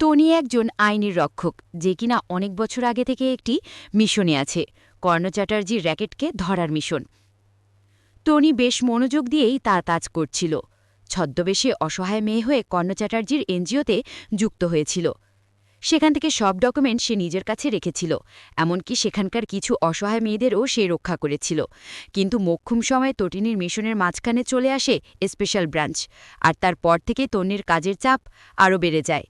Tony একজন আইনের রক্ষক, যে কিনা অনেক বছর আগে থেকে একটি মিশনে আছে। কর্ণ চ্যাটার্জির র্যাকেটকে ধরার মিশন। টনি বেশ মনোযোগ দিয়েই তার কাজ করছিল। ছদ্মবেশে অসহায় মেয়ে হয়ে কর্ণ চ্যাটার্জির এনজিওতে যুক্ত হয়েছিল। সেখান থেকে সব ডকুমেন্ট সে নিজের কাছে রেখেছিল, এমনকি সেখানকার কিছু অসহায় মেয়েদেরও সে রক্ষা করেছিল। কিন্তু মোক্ষম সময়ে তটিনীর মিশনের মাঝখানে চলে আসে স্পেশাল ব্রাঞ্চ, আর তারপর থেকে তন্নির কাজের চাপ আরও বেড়ে যায়।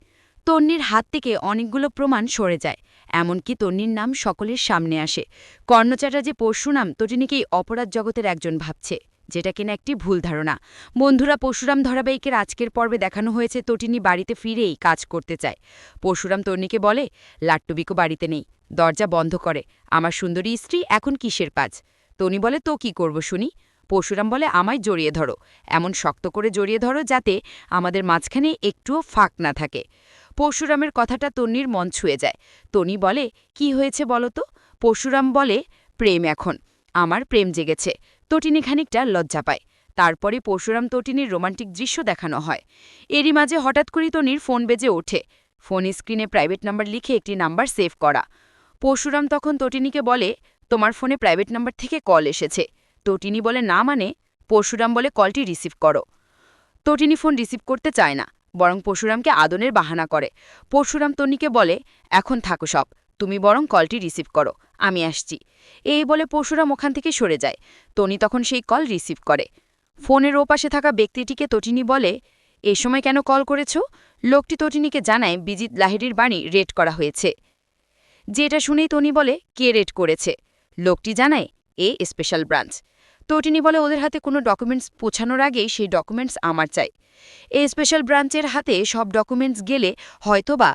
তন্নির হাত থেকে অনেকগুলো প্রমাণ সরে যায়, এমনকি তন্নির নাম সকলের সামনে আসে। কর্ণচাটা যে পরশুরাম তটিনীকেই অপরাধ জগতের একজন ভাবছে, যেটা কিনা একটি ভুল ধারণা। বন্ধুরা, পরশুরাম ধারাবাহিকের আজকের পর্বে দেখানো হয়েছে তটিনী বাড়িতে ফিরেই কাজ করতে চায়। পরশুরাম তন্নিকে বলে, লাট্টুবিকো বাড়িতে নেই, দরজা বন্ধ করে, আমার সুন্দরী স্ত্রী এখন কিসের কাজ? তনি বলে, তো কি করব শুনি? পরশুরাম বলে, আমায় জড়িয়ে ধরো, এমন শক্ত করে জড়িয়ে ধরো যাতে আমাদের মাঝখানে একটুও ফাঁক না থাকে। পরশুরামের কথাটা তন্নির মন ছুঁয়ে যায়। তনি বলে, কি হয়েছে বলো তো? পরশুরাম বলে, প্রেম এখন। আমার প্রেম জেগেছে। তটিনি খানিকটা লজ্জা পায়। তারপরে পরশুরাম তটিনীর রোমান্টিক দৃশ্য দেখানো হয়। এরই মাঝে হঠাৎ করেই তনির ফোন বেজে ওঠে। ফোন স্ক্রিনে প্রাইভেট নাম্বার লিখে একটি নাম্বার সেভ করা। পরশুরাম তখন তটিনীকে বলে, তোমার ফোনে প্রাইভেট নাম্বার থেকে কল এসেছে। তটিনী বলে, না মানে? পরশুরাম বলে, কলটি রিসিভ করো। তটিনী ফোন রিসিভ করতে চায় না। বরং পরশুরামকে আদনের বাহানা করে। পরশুরাম তনিকে বলে, এখন থাকো সব, তুমি বরং কলটি রিসিভ করো, আমি আসছি। এই বলে পরশুরাম ওখান থেকে সরে যায়। তনি তখন সেই কল রিসিভ করে। ফোনের ওপাশে থাকা ব্যক্তিটিকে তটিনী বলে, এ সময় কেন কল করেছ? লোকটি তটিনীকে জানায়, বিজিত লাহিড়ির বাণী রেড করা হয়েছে। যেটা শুনেই তনি বলে, কে রেড করেছে? লোকটি জানায়, এ স্পেশাল ব্রাঞ্চ। তটিনী বলে ওদের হাতে কোনো ডকুমেন্টস পৌঁছানোর আগেই সেই ডকুমেন্টস আমার চাই। এই স্পেশাল ব্রাঞ্চের হাতে সব ডকুমেন্টস গেলে হয়তোবা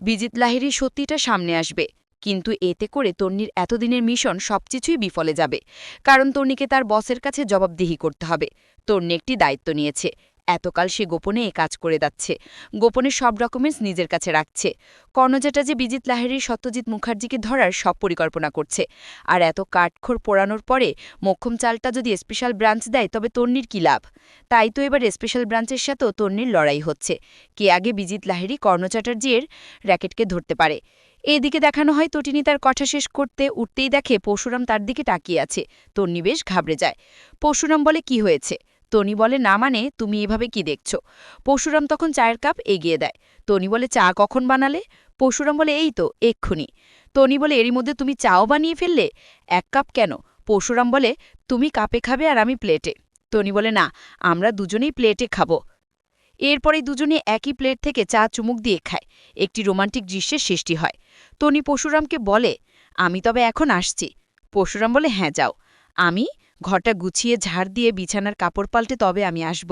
বিজিত লাহিরির সত্যিটা সামনে আসবে। কিন্তু এতে করে তন্নির এতদিনের মিশন সবকিছুই বিফলে যাবে। কারণ তর্নিকে তার বসের কাছে জবাবদিহি করতে হবে। তর্নি একটি দায়িত্ব নিয়েছে। এতকাল সে গোপনে এ কাজ করে যাচ্ছে। গোপনে সব ডকুমেন্টস নিজের কাছে রাখছে। কর্ণজাটা যে বিজিত লাহেরির সত্যজিৎ মুখার্জিকে ধরার সব পরিকল্পনা করছে। আর এত কাঠখোর পোড়ানোর পরে মক্ষম চালটা যদি স্পেশাল ব্রাঞ্চ দেয়, তবে তন্নির কী লাভ? তাই তো এবার স্পেশাল ব্রাঞ্চের সাথেও তন্নির লড়াই হচ্ছে। কে আগে বিজিত লাহেরি কর্ণ চ্যাটার্জির র্যাকেটকে ধরতে পারে? এদিকে দেখানো হয় তটিনী তার কথা শেষ করতে উঠতেই দেখে পরশুরাম তার দিকে তাকিয়ে আছে। তন্নি বেশ ঘাবড়ে যায়। পরশুরাম বলে, কি হয়েছে? তনি বলে, না মানে তুমি এভাবে কি দেখছ? পরশুরাম তখন চায়ের কাপ এগিয়ে দেয়। তনি বলে, চা কখন বানালে? পরশুরাম বলে, এই তো, এক্ষুনি। তনি বলে, এরই মধ্যে তুমি চাও বানিয়ে ফেললে? এক কাপ কেন? পরশুরাম বলে, তুমি কাপে খাবে আর আমি প্লেটে। তনি বলে, না, আমরা দুজনেই প্লেটে খাব। এরপরে দুজনে একই প্লেট থেকে চা চুমুক দিয়ে খায়। একটি রোমান্টিক দৃশ্যের সৃষ্টি হয়। তনি পরশুরামকে বলে, আমি তবে এখন আসছি। পরশুরাম বলে হ্যাঁ যাও। আমি? ঘরটা গুছিয়ে ঝাড় দিয়ে বিছানার কাপড় পাল্টে তবে আমি আসব।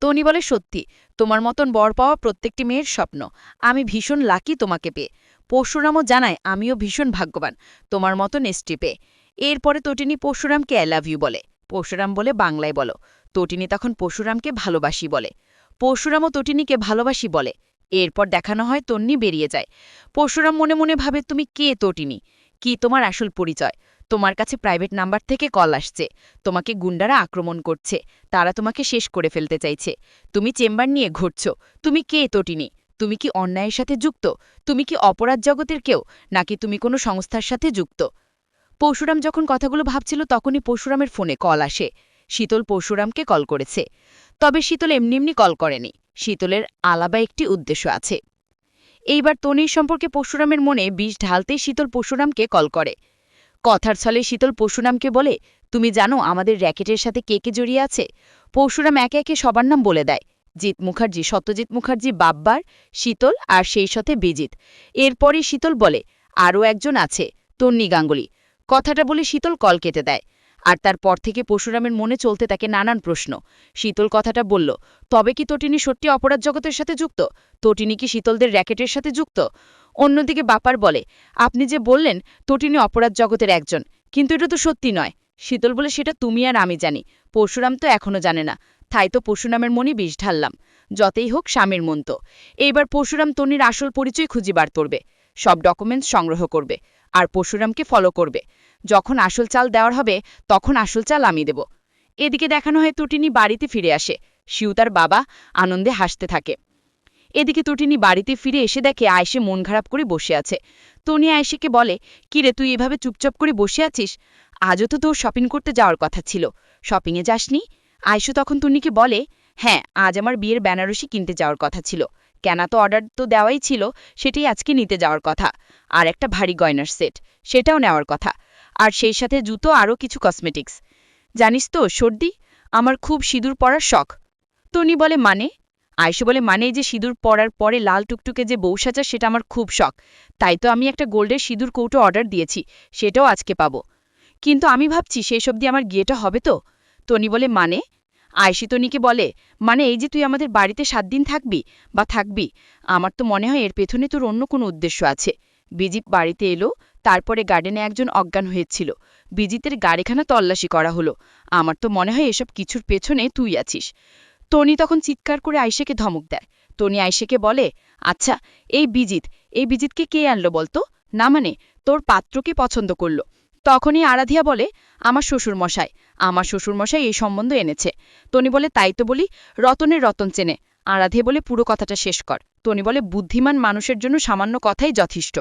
তনি বলে, সত্যি, তোমার মতন বর পাওয়া প্রত্যেকটি মেয়ের স্বপ্ন। আমি ভীষণ লাকি তোমাকে পেয়ে। পরশুরামও জানায়, আমিও ভীষণ ভাগ্যবান। তোমার মতন এসটি পেয়ে। এরপরে তটিনী পরশুরামকে আই লাভ ইউ বলে। পরশুরাম বলে, বাংলায় বলো। তটিনী তখন পরশুরামকে ভালোবাসি বলে। পরশুরামও তটিনীকে ভালোবাসি বলে। এরপর দেখানো হয়, তন্নি বেরিয়ে যায়। পরশুরাম মনে মনে ভাবে, তুমি কে তটিনী? কি তোমার আসল পরিচয়? তোমার কাছে প্রাইভেট নাম্বার থেকে কল আসছে। তোমাকে গুন্ডারা আক্রমণ করছে। তারা তোমাকে শেষ করে ফেলতে চাইছে। তুমি চেম্বার নিয়ে ঘুরছ। তুমি কে তটিনী? তুমি কি অন্যায়ের সাথে যুক্ত? তুমি কি অপরাধ জগতের কেউ? নাকি তুমি কোনো সংস্থার সাথে যুক্ত? পরশুরাম যখন কথাগুলো ভাবছিল, তখনই পরশুরামের ফোনে কল আসে। শীতল পরশুরামকে কল করেছে। তবে শীতল এমনি এমনি কল করেনি। শীতলের আলাদা একটি উদ্দেশ্য আছে। এইবার তনির সম্পর্কে পরশুরামের মনে বিষ ঢালতেই শীতল পরশুরামকে কল করে। কথার ছলে শীতল পরশুরামকে বলে, তুমি জানো আমাদের র্যাকেটের সাথে কে কে জড়িয়ে আছে? পরশুরাম একে একে সবার নাম বলে দেয়, জিৎ মুখার্জি, সত্যজিৎ মুখার্জি, বাব্বার, শীতল আর সেই সাথে বিজিত এরপরই শীতল বলে, আরও একজন আছে, তন্নি গাঙ্গুলি। কথাটা বলে শীতল কল কেটে দেয়। আর তারপর থেকে পরশুরামের মনে চলতে তাকে নানান প্রশ্ন। শীতল কথাটা বলল, তবে কি তটিনী সত্যি অপরাধ জগতের সাথে যুক্ত? তটিনী কি শীতলদের র্যাকেটের সাথে যুক্ত? অন্যদিকে বাপার বলে, আপনি যে বললেন, তটিনী অপরাধ জগতের একজন, কিন্তু এটা তো সত্যি নয়। শীতল বলে, সেটা তুমি আর আমি জানি। পরশুরাম তো এখনও জানে না। তাই তো পরশুরামের মনে বিষ ঢাললাম। যতই হোক, স্বামীর মন তো। এইবার পরশুরাম তনির আসল পরিচয় খুঁজি বার করবে সব ডকুমেন্টস সংগ্রহ করবে। আর পরশুরামকে ফলো করবে। যখন আসল চাল দেওয়ার হবে, তখন আসল চাল আমি দেব। এদিকে দেখানো হয় তটিনী বাড়িতে ফিরে আসে। শিউ তার বাবা আনন্দে হাসতে থাকে। এদিকে তটিনী বাড়িতে ফিরে এসে দেখে আয়েশে মন খারাপ করে বসে আছে। টনি আয়েশাকে বলে কিরে তুই এভাবে চুপচাপ করে বসে আছিস? আজও তো তোর শপিং করতে যাওয়ার কথা ছিল। শপিংয়ে যাসনি? আয়েশু তখন টুনিকে বলে হ্যাঁ আজ আমার বিয়ের বেনারসি কিনতে যাওয়ার কথা ছিল। কেনা তো অর্ডার তো দেওয়াই ছিল, সেটাই আজকে নিতে যাওয়ার কথা। আর একটা ভারী গয়নার সেট সেটাও নেওয়ার কথা। আর সেই সাথে জুতো, আরও কিছু কসমেটিক্স জানিস তো, সর্দি? আমার খুব সিঁদুর পরার শখ। টনি বলে মানে? আয়সু বলে মানে যে সিঁদুর পরার পরে লাল টুকটুকে যে বউ সাজা, সেটা আমার খুব শখ। তাই তো আমি একটা গোল্ডের সিঁদুর কৌটো অর্ডার দিয়েছি, সেটাও আজকে পাবো। কিন্তু আমি ভাবছি সেই সব দিয়ে আমার গিয়েটা হবে তো? টনি বলে মানে? আয়সি তনিকে বলে মানে এই যে তুই আমাদের বাড়িতে সাত দিন থাকবি বা থাকবি, আমার তো মনে হয় এর পেছনে তোর অন্য কোনো উদ্দেশ্য আছে। বিজিত বাড়িতে এলো, তারপরে গার্ডেনে একজন অজ্ঞান হয়েছিল। বিজিতের গাড়িখানা তল্লাশি করা হলো। আমার তো মনে হয় এসব কিছুর পেছনে তুই আছিস। টনি তখন চিৎকার করে আইসেকে ধমক দেয়। টনি আইসেকে বলে আচ্ছা এই বিজিত, এই বিজিতকে কে আনলো বলতো? না মানে তোর পাত্রকে পছন্দ করল। তখনই আরাধিয়া বলে, আমার শ্বশুরমশাই আমার শ্বশুরমশাই এই সম্বন্ধ এনেছে। টনি বলে, তাই তো বলি, রতনের রতন চেনে। আরাধিয়া বলে, পুরো কথাটা শেষ কর। টনি বলে, বুদ্ধিমান মানুষের জন্য সামান্য কথাই যথেষ্ট।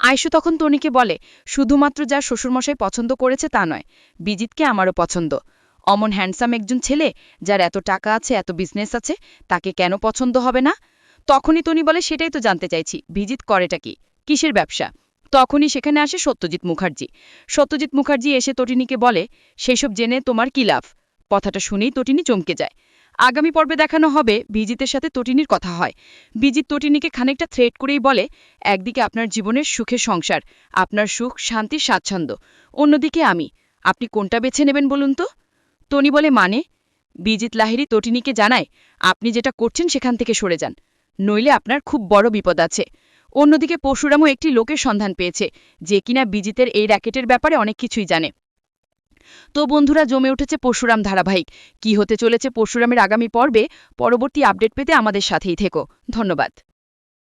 আয়সু তখন টনিকে বলে, শুধুমাত্র যার শ্বশুরমশাই পছন্দ করেছে তা নয়, বিজিতকে আমারও পছন্দ। অমন হ্যান্ডসাম একজন ছেলে যার এত টাকা আছে, এত বিজনেস আছে, তাকে কেন পছন্দ হবে না? তখনই টনি বলে, সেটাই তো জানতে চাইছি। বিজিত করেটা কি? কিসের ব্যবসা? তখনই সেখানে আসে সত্যজিৎ মুখার্জি। সত্যজিৎ মুখার্জি এসে তটিনীকে বলে, সেসব জেনে তোমার কি লাভ? কথাটা শুনেই তটিনী চমকে যায়। আগামী পর্বে দেখানো হবে বিজিতের সাথে তটিনীর কথা হয়। বিজিত তটিনীকে খানিকটা থ্রেট করেই বলে, একদিকে আপনার জীবনের সুখের সংসার, আপনার সুখ, শান্তির স্বাচ্ছন্দ্য। অন্যদিকে আমি, আপনি কোনটা বেছে নেবেন বলুন তো? টনি বলে মানে? বিজিত লাহিরি তটিনীকে জানায়, আপনি যেটা করছেন সেখান থেকে সরে যান। নইলে আপনার খুব বড় বিপদ আছে। অন্যদিকে পরশুরামও একটি লোকের সন্ধান পেয়েছে, যে কিনা বিজিতের এই র্যাকেটের ব্যাপারে অনেক কিছুই জানে। তো বন্ধুরা, জমে উঠেছে পরশুরাম ধারাবাহিক। কি হতে চলেছে পরশুরামের আগামী পর্বে, পরবর্তী আপডেট পেতে আমাদের সাথেই থেকো। ধন্যবাদ।